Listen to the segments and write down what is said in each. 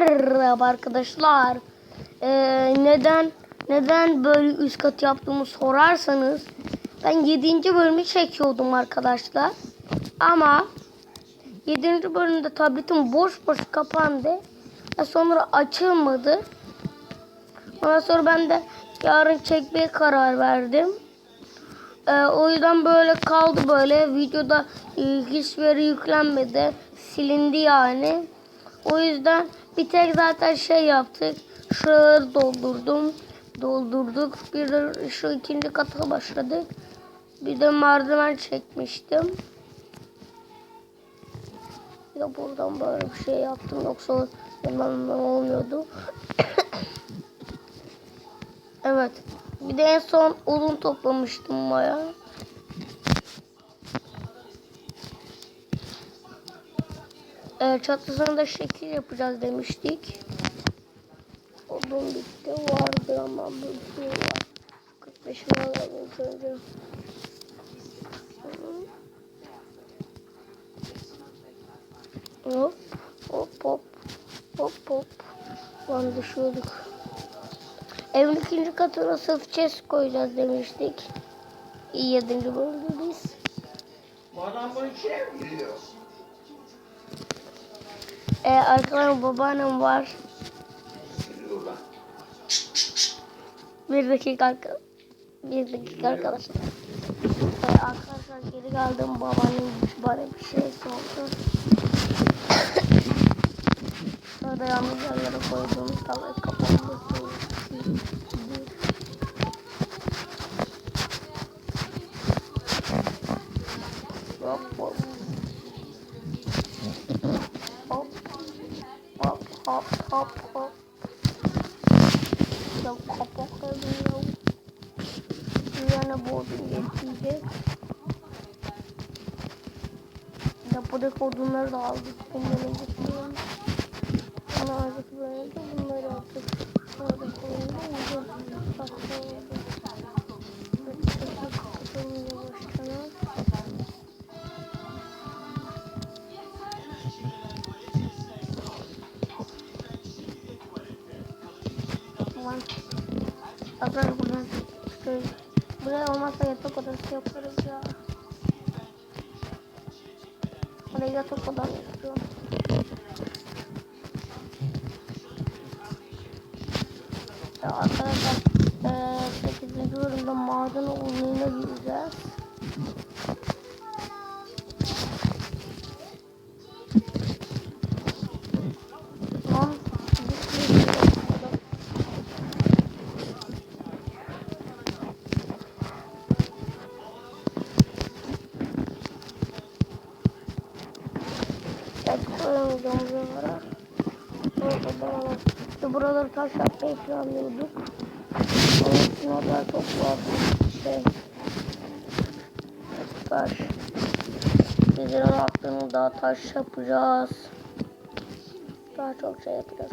Merhaba arkadaşlar. Ee, neden neden böyle üst kat yaptığımı sorarsanız ben 7. bölümü çekiyordum arkadaşlar. Ama 7. bölümde tabletim boş boş kapandı. Ve sonra açılmadı. Ondan sonra ben de yarın çekmeye karar verdim. Ee, o yüzden böyle kaldı böyle. Videoda e, hiçbir yere yüklenmedi. Silindi yani. O yüzden bir tek zaten şey yaptık. Şuraları doldurdum. Doldurduk. Bir de şu ikinci kata başladık. Bir de merdiven çekmiştim. De buradan böyle bir şey yaptım. Yoksa hemen olmuyordu. evet. Bir de en son odun toplamıştım bayağı. Ee, çatısına da şekil yapacağız demiştik. Odun bitti. Vardı ama bir şey var. 45'ini alalım ilk önce. Hop hop hop hop hop. Lan düşüyorduk. Evin ikinci katına sırf chest koyacağız demiştik. İyi yedinci bölümdeyiz. Bu adam bunun içine mi giriyor? Ee, arkadan babaannem var. Bir dakika arka. Bir dakika arkadaşlar. Ee, arkadaşlar geri geldim. Babaannem bana bir şey sordu. Sonra yanlış yerlere koyduğumuz tavayı hop. Hop. Hop hop. Ya kapak ediyor. Yana bodrum geçecek. Depodaki odunları da aldık. Bunları götürelim. Ana artık böyle bunları attık. Ya. Buraya yatak odam yapıyorum. Ya arkadaşlar eee 8. bölümde maden olayına gireceğiz. Onun için orada çok fazla şey. Taş. Bizlerin aklını daha taş yapacağız. Daha çok şey yapacağız.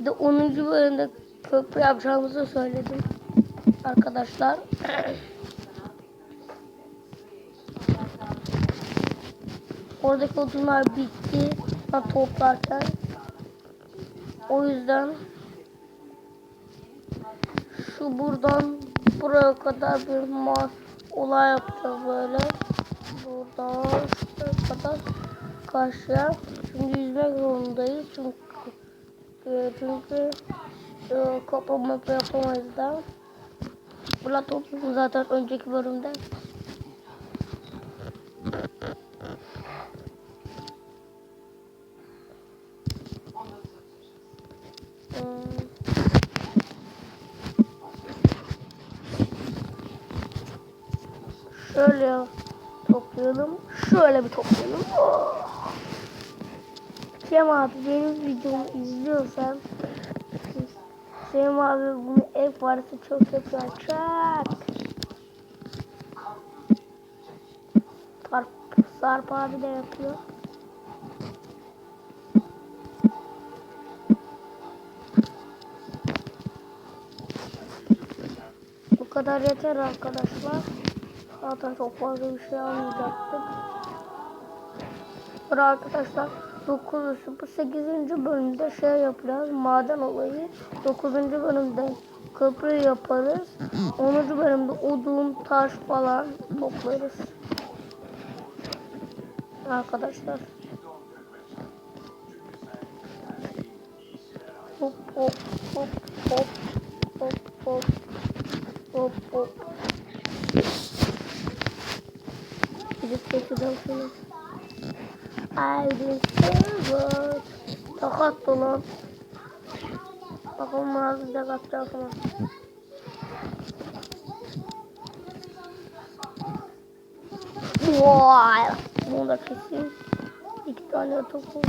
Bir de 10. bölümde köprü yapacağımızı söyledim. Arkadaşlar. Oradaki odunlar bitti. Ben toplarken. O yüzden şu buradan buraya kadar bir ma olay yapacağız böyle. Buradan şuraya kadar karşıya. Şimdi yüzmek zorundayız. Çünkü e, çünkü e, kapama yapamayız da. Bula topladım zaten önceki bölümde. Şöyle toplayalım. Şöyle bir toplayalım. Oh. Cem abi benim videomu izliyorsan Cem abi bunu ev parası çok yapıyor. Çak. Sarp, Sarp abi de yapıyor. Bu kadar yeter arkadaşlar. Zaten çok fazla bir şey almayacaktık. Sonra arkadaşlar 9. bu 8. bölümde şey yapacağız. Maden olayı. 9. bölümde köprü yaparız. 10. bölümde odun, taş falan toplarız. Arkadaşlar. Hop hop hop hop hop hop hop hop. Gidip geçeceğim şunu. Aydın Silver. Takat dolan. Bakalım ağzı da katacak mı? Vay. Bunu da keseyim. İki tane topu.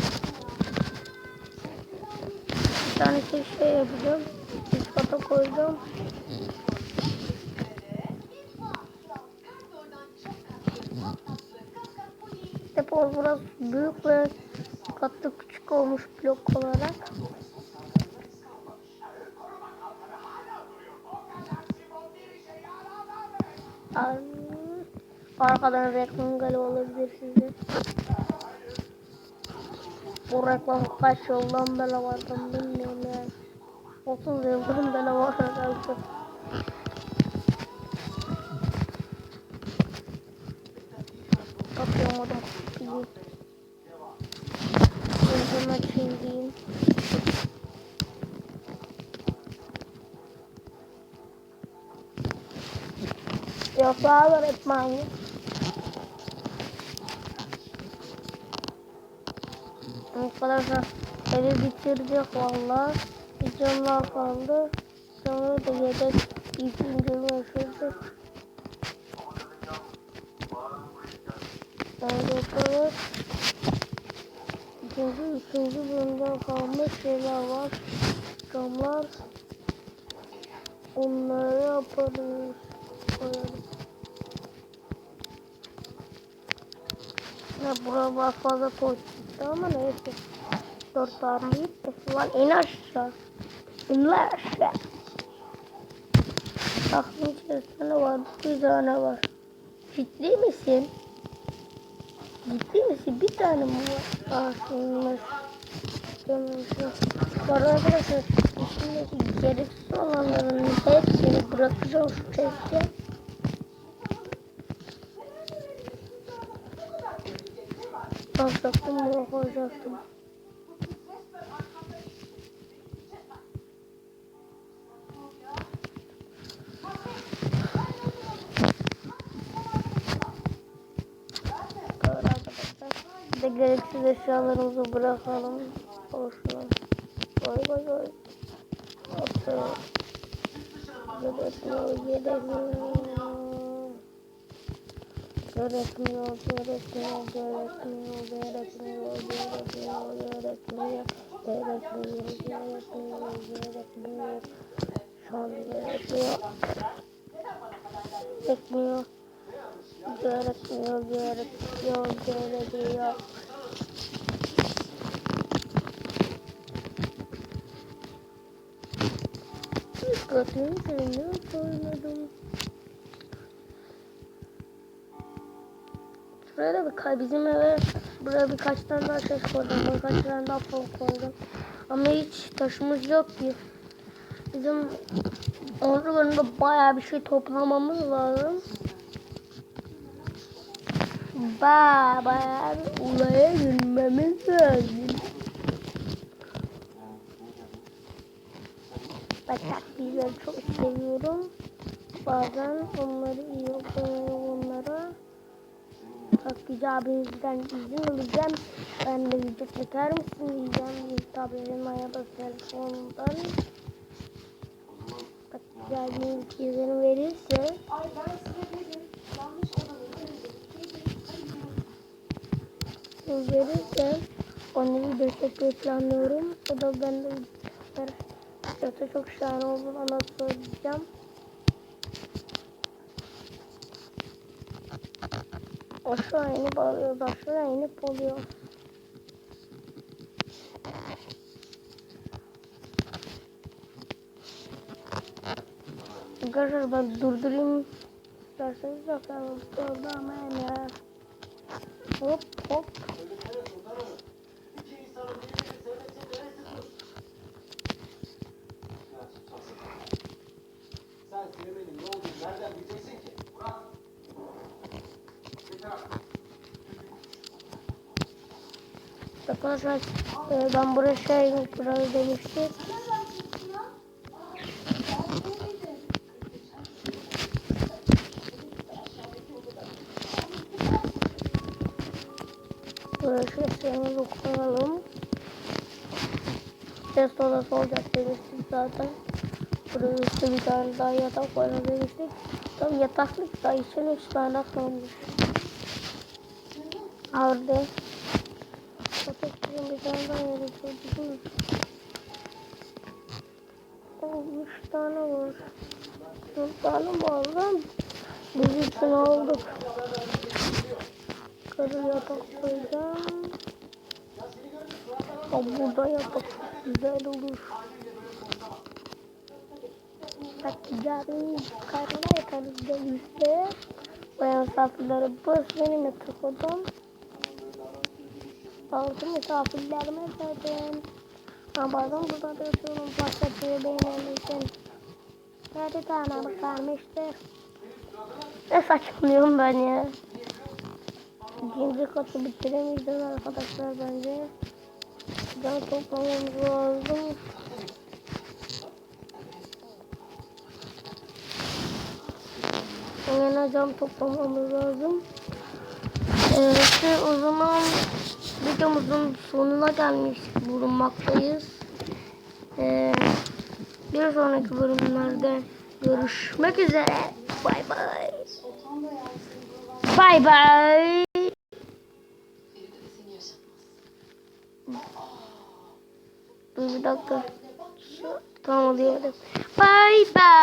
Bir tane şey, şey yapacağım. Üst kata koyacağım. Depo biraz büyük ve katı küçük olmuş blok olarak. Arkadan reklam galiba olabilir size. Bu reklam kaç yıldan beri vardı bilmiyorum yani. 30 yıldan beri var herhalde. Kapıyı. Gözüm açayım diyeyim. Yaprağı öğretmen. Arkadaşlar evi bitirdik valla. Bir canlar kaldı. Sonra da yedek ikinci ulaşırdık. Yaparız. İkinci, üçüncü bölümden kalmış şeyler var. Camlar. Onları yaparız. Koyarız. Ne buralar fazla toz çıktı ama neyse. Dört tane gitti. Lan in aşağı. İn aşağı. Aklın içerisinde var. Bir tane var. Ciddi misin? Ciddi misin? Bir tane mi var? Görmüşüm. Bu arada arkadaşlar içindeki gereksiz olanların hepsini bırakacağım şu tezgah. Alacaktım bunu koyacaktım. De gereksiz eşyalarımızı bırakalım. Boşuna. Koy koy koy. Atı. Gerekmiyor, gerekmiyor. Gerekmiyor, gerekmiyor, gerekmiyor, gerekmiyor, gerekmiyor, gerekmiyor, gerekmiyor, gerekmiyor, gerekmiyor. Şu an gerekmiyor. Gerekmiyor. Gerekmiyor, gerekmiyor, gerekmiyor. Dikkatimi seviyor, söyledim. Şuraya bir bizim eve buraya birkaç tane daha şey koydum. Birkaç tane daha fol koydum. Ama hiç taşımız yok ki. Bizim bölümde bayağı bir şey toplamamız lazım. Ba bayağı bir olaya girmemiz lazım. Ben takviyeleri çok seviyorum. Bazen onları iyi onlara. Takviye abinizden izin alacağım. Ben de video çeker misin diyeceğim. Tabii ya da telefondan. Takviye abiniz izin verirse. Ay ben size dedim. İzin verirse video çekmeyi planlıyorum. O da ben de Yoksa çok şahane olur ona söyleyeceğim. Aşağı inip alıyoruz. Aşağı inip oluyor. Arkadaşlar ben durdurayım. İsterseniz bakalım. Orada ama ya. Hop hop. Arkadaşlar e, ben buraya şey burayı demiştim. Test odası olacak demiştik zaten. Buraya üstü bir tane daha yatak koyalım demiştik. Tabii yataklık da için üç tane kalmış. Orada. Yatakların bir tane daha yaratıyorduk. Oh, üç tane var. Dört tane mi var lan? Biz için aldık. Karı yatak koyacağım. Ama burada yatak güzel olur. Bak yarın yukarıda yatarız denizde. Bayan misafirlere burası benim yatak odam. Bazı misafirlerime dedim. Ama bazen burada da yatıyorum. Başlatıyor benim için. Her tane bakarmıştır. Ne saçmalıyorum ben ya. İkinci katı bitiremeyeceğiz arkadaşlar bence. Can toplamamız lazım. Yine cam toplamamız lazım. İşte o zaman videomuzun sonuna gelmiş bulunmaktayız. Ee, bir sonraki bölümlerde görüşmek üzere. Bay bay. Bay bay. Dur bir dakika. Tamam diyelim. Bay bay.